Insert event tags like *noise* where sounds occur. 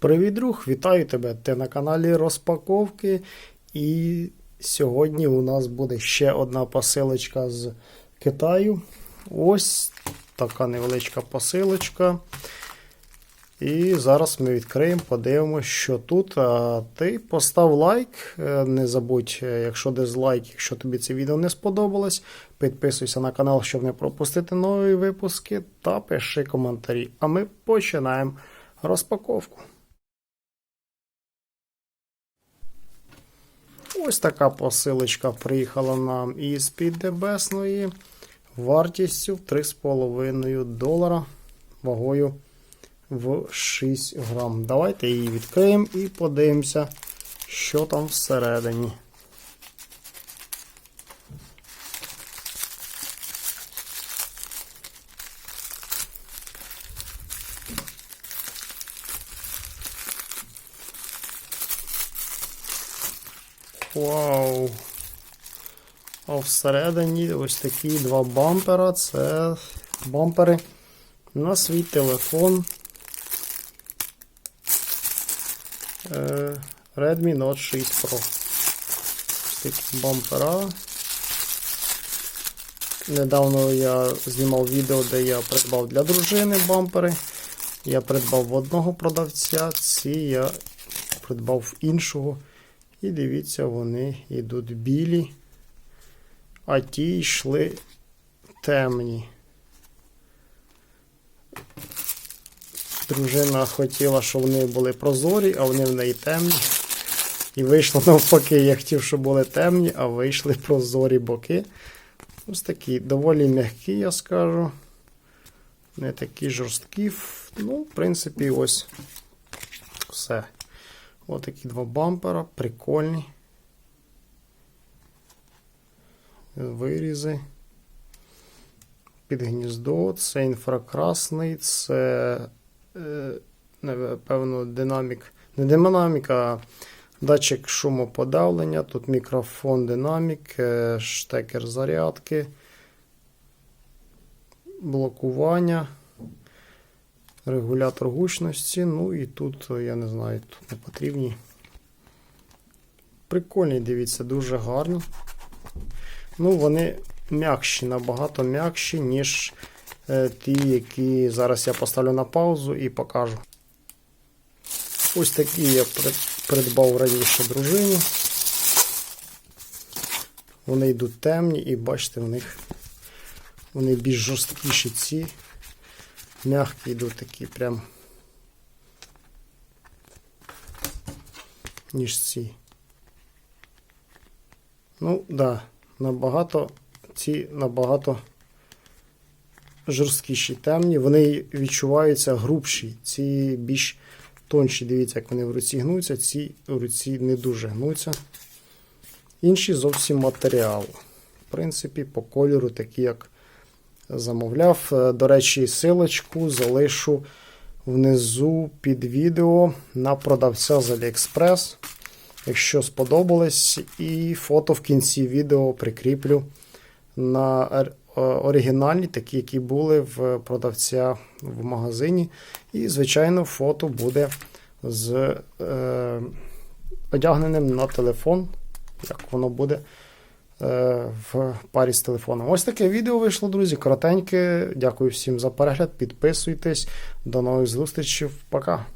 Привіт, друг! Вітаю тебе! Ти на каналі Розпаковки. І сьогодні у нас буде ще одна посилочка з Китаю. Ось така невеличка посилочка. І зараз ми відкриємо, подивимося, що тут. А ти постав лайк. Е, Не забудь, е, якщо дизлайк, якщо тобі це відео не сподобалось, підписуйся на канал, щоб не пропустити нові випуски, та пиши коментарі. А ми починаємо розпаковку. Ось така посилочка приїхала нам із Піддебесної вартістю 3,5 долара вагою в 6 грам. Давайте її відкриємо і подивимося, що там всередині. Вау! А всередині ось такі два бампера. Це бампери на свій телефон е, Redmi Note 6 Pro. Ось такі бампера. Недавно я знімав відео, де я придбав для дружини бампери. Я придбав в одного продавця, ці я придбав в іншого. І дивіться, вони йдуть білі, а ті йшли темні. Дружина хотіла, щоб вони були прозорі, а вони в неї темні. І вийшло *laughs* навпаки, я хотів, щоб були темні, а вийшли прозорі боки. Ось такі доволі м'які, я скажу. Не такі жорсткі. Ну, в принципі, ось все. Ось такі два бампера, прикольні. Вирізи. Під гніздо, це інфракрасний, це, е, напевно, динамік. Не динамік, а датчик шумоподавлення. Тут мікрофон динамік, е, штекер зарядки, блокування регулятор гучності. Ну і тут, я не знаю, тут не потрібні. Прикольні, дивіться, дуже гарні. Ну, вони м'якші, набагато м'якші, ніж е, ті, які зараз я поставлю на паузу і покажу. Ось такі я придбав раніше дружині. Вони йдуть темні і бачите, в них вони більш жорсткіші ці мягкі йдуть такі прям ніж ці. Ну, да, набагато ці набагато жорсткіші темні, вони відчуваються грубші, ці більш тонші, дивіться, як вони в руці гнуться, ці в руці не дуже гнуться. Інші зовсім матеріал. В принципі, по кольору, такі, як замовляв. Е, до речі, силочку залишу внизу під відео на продавця з AliExpress. Якщо сподобалось, і фото в кінці відео прикріплю на е, оригінальні, такі, які були в продавця в магазині. І, звичайно, фото буде з е, одягненим на телефон, як воно буде в парі з телефоном. Ось таке відео вийшло, друзі. Коротеньке. Дякую всім за перегляд. Підписуйтесь. До нових зустрічей. Пока.